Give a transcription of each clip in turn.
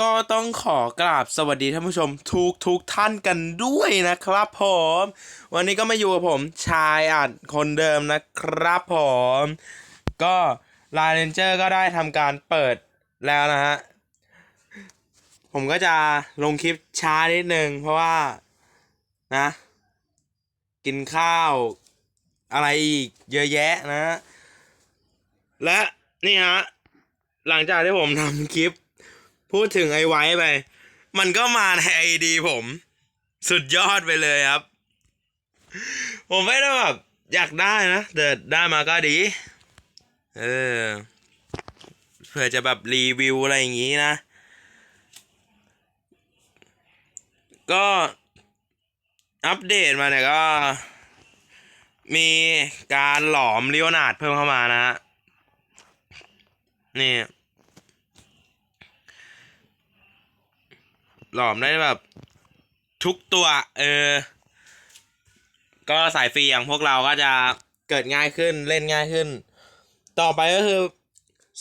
ก็ต้องขอกราบสวัสดีท่านผู้ชมทุกทุกท่านกันด้วยนะครับผม วันนี้ก็มาอยู่กับผมชายอัดคนเดิมนะครับผม ก็ลาเรนเจอร์ก็ได้ทำการเปิดแล้วนะฮะ ผมก็จะลงคลิปช้านิดนึงเพราะว่านะ กินข้าวอะไรอีกเยอะแยะนะ และนี่ฮะ หลังจากที่ผมทำคลิป พูดถึงไอ้ไว้ไป มันก็มาในไอดีผม สุดยอดไปเลยครับ ผมไม่ได้แบบอยากได้นะแต่ได้มาก็ดี เออเพื่อจะแบบรีวิวอะไรอย่างงี้นะ ก็อัปเดตมาเนี่ยก็ มีการหลอมลิโอนาดเพิ่มเข้ามานะฮะนี่ หลอมได้แบบ ทุกตัว เออ ก็สายฟรีอย่างพวกเราก็จะเกิดง่ายขึ้นเล่นง่ายขึ้น ต่อไปก็คือ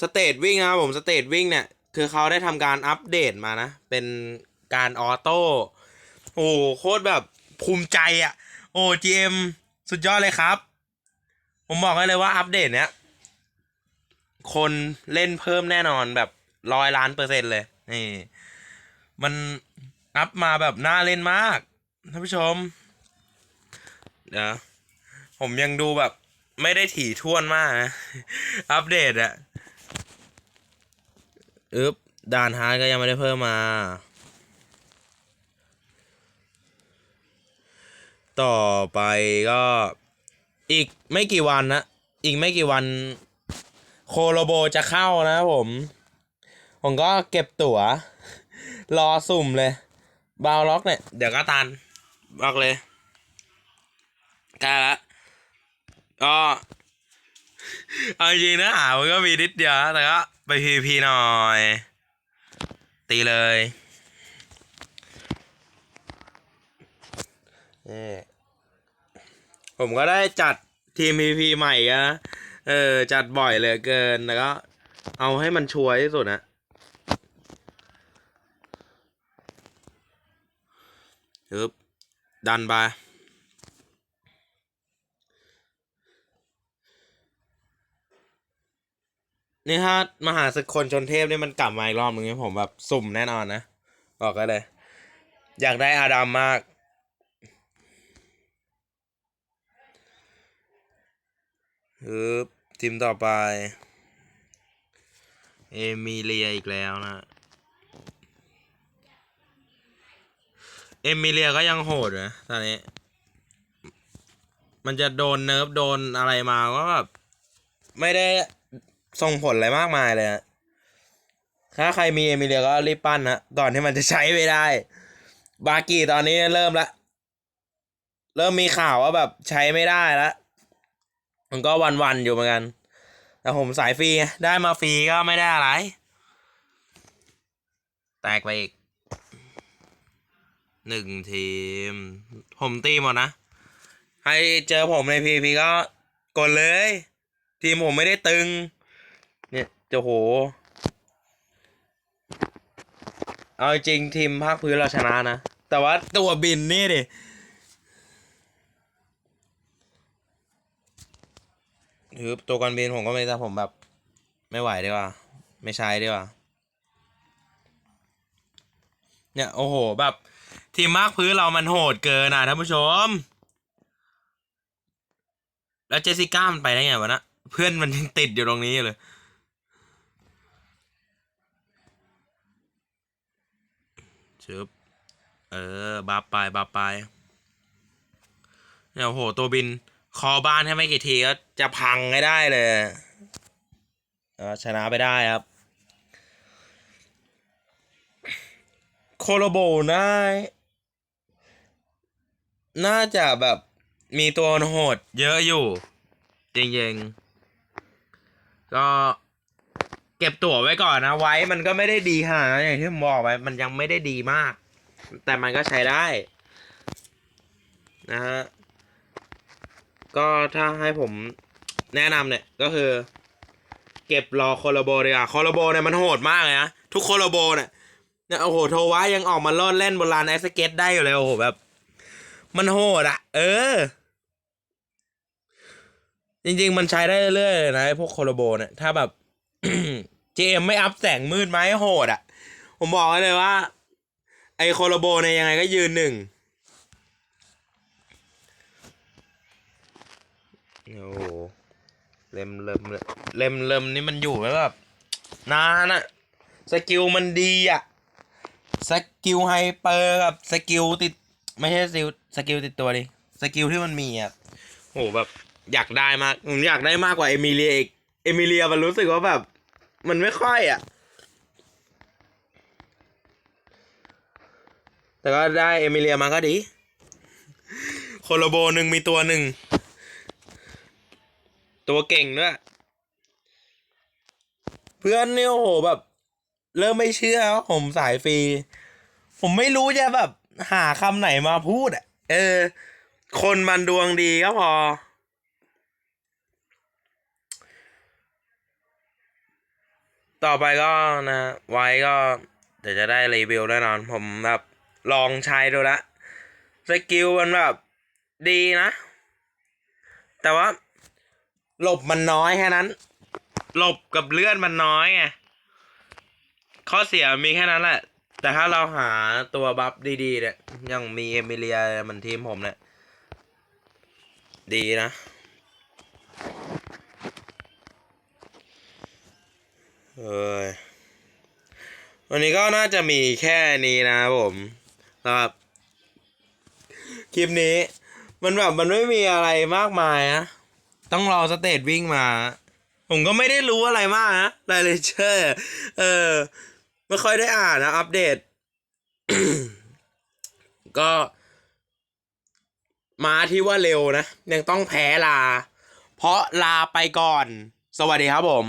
สเตทวิ่งนะครับผมสเตทวิ่งเนี่ย คือเขาได้ทำการอัปเดตมานะ เป็นการออโต้โอ้โหโคตรแบบภูมิใจอะ่ะ โอ้ GM สุดยอดเลยครับ ผมบอกให้เลยว่าอัปเดตเนี้ยคนเล่นเพิ่มแน่นอนแบบร้อยล้านเปอร์เซ็นต์เลย นี่ มันอัพมาแบบน่าเล่นมากท่านผู้ชมเดี๋ยวผมยังดูแบบไม่ได้ถี่ถ้วนมากนะ อัปเดตอะอึบด่านฮาร์ดก็ยังไม่ได้เพิ่มมา ต่อไปก็อีกไม่กี่วันนะ อีกไม่กี่วัน โคโลโบจะเข้านะผม ผมก็เก็บตั๋ว รอสุ่มเลยบาวล็อกเนี่ย เดี๋ยวก็ตันบอกเลยกล้ละก็เอาจริงเนื้อหามันก็มีนิดเดียวแต่ก็ไปพีพีหน่อย ตีเลยนี่ผมก็ได้จัดทีมพีพีใหม่อะเออ จัดบ่อยเลยเกินแล้วก็เอาให้มันชัวร์ที่สุดนะ ฮึบดันไปนี่ถ้ามหาศึกคนชนเทพนี่มันกลับมาอีกรอบนึงนี่ผมแบบสุ่มแน่นอนนะ บอกกันเลย อยากได้อาดัมมาก ฮึบทีมต่อไป เอมิเลียอีกแล้วนะ เอมิเลียก็ยังโหดนะตอนนี้ มันจะโดนเนิร์ฟโดนอะไรมาก็แบบไม่ได้ส่งผลอะไรมากมายเลยอะถ้าใครมีเอมิเลียก็รีบปั้นนะก่อนที่มันจะใช้ไม่ได้ บากีตอนนี้เริ่มละ เริ่มมีข่าวว่าแบบใช้ไม่ได้ล้วมันก็วันๆอยู่เหมือนกัน แต่ผมสายฟรีได้มาฟรีก็ไม่ได้อะไร แตกไปอีก หนึ่งทีม ผมตีหมดนะ ให้เจอผมในพีพีก็กดเลย ทีมผมไม่ได้ตึง เนี่ยจะโห เอาจริงทีมภาคพื้นเราชนะนะ แต่ว่าตัวบินนี่ดิคือตัวกันบินผมก็ไม่แต่ผมแบบ ไม่ไหวดีกว่า ไม่ใช้ดีกว่า เนี่ย โอ้โหแบบ ทีมมากพื้นเรามันโหดเกินนะท่านผู้ชม แล้วเจสสิก้ามันไปได้ไงวะนะเพื่อนมันยังติดอยู่ตรงนี้เลยชึบเออบัฟไปบัฟไปเนี่ยโอ้โห ตัวบิน คอบ้านให้ไม่กี่ทีก็จะพังให้ได้เลยเออชนะไปได้ครับ โคโลโบน่าน่าจะแบบมีตัวโหดเยอะอยู่ จริงๆ ก็เก็บตั๋วไว้ก่อนนะ ไว้มันก็ไม่ได้ดีขนาดนั้นอย่างที่ผมบอกไว้ มันยังไม่ได้ดีมาก แต่มันก็ใช้ได้ นะฮะ ก็ถ้าให้ผมแนะนำเนี่ย ก็คือ เก็บรอโคโลโบดีกว่าโคโลโบเนี่ยมันโหดมากเลยนะ ทุกโคโลโบเนี่ย เนี่ยโอ้โหโทวะยังออกมาลอดเล่นบนลานไอสเก็ตได้อยู่เลยโอ้โหแบบ มันโหดอะเออ จริง ๆ มันใช้ได้เรื่อยๆเลยนะพวกโคโลโบเนี่ยถ้าแบบ GM ไม่อัพแสงมืดไหมโหดอะผมบอกเลยว่า ไอ้โคโลโบเนี่ยยังไงก็ยืนหนึ่งโอ้โหเล็มเล็มเล็มเล็มนี่มันอยู่แล้วแบบนานอะสกิลมันดีอะ สกิลไฮเปอร์กับสกิลติด ไม่ใช่สกิลสกิลติดตัวดิสกิลที่มันมีอะโหแบบอยากได้มากผมอยากได้มากกว่าเอมิเลียอีกเอมิเลียมันรู้สึกว่าแบบ มันไม่ค่อยอะแต่ก็ได้เอมิเลียมาก็ดีโคโลโบหนึ่งมีตัวหนึ่ง ตัวเก่งด้วย เพื่อนเนี่ยโอ้โหแบบ เริ่มไม่เชื่อว่าผมสายฟรี ผมไม่รู้จะแบบ หาคำไหนมาพูดอะ เออ คนมันดวงดีก็พอ ต่อไปก็นะ ไว้ก็ เดี๋ยวจะได้รีวิวแน่นอน ผมแบบลองใช้ดูละ สกิลมันแบบดีนะ แต่ว่า หลบมันน้อยแค่นั้น หลบกับเลื่อนมันน้อยไง ข้อเสียมีแค่นั้นแหละ แต่ถ้าเราหาตัวบัฟดีๆเนี่ยอยังมีเอมิเลียเหมันทีมผมเนี่ย ดีนะเอ้ยวันนี้ก็น่าจะมีแค่นี้นะผมครับ คลิปนี้ มันแบบมันไม่มีอะไรมากมายนะต้องรอสเตจวิ่งมา ผมก็ไม่ได้รู้อะไรมากนะรายเลเชอร์ เออ ไม่ค่อยได้อ่านนะ อัปเดต ก็มาที่ว่าเร็วนะ ยังต้องแพ้ลา เพราะลาไปก่อน สวัสดีครับผม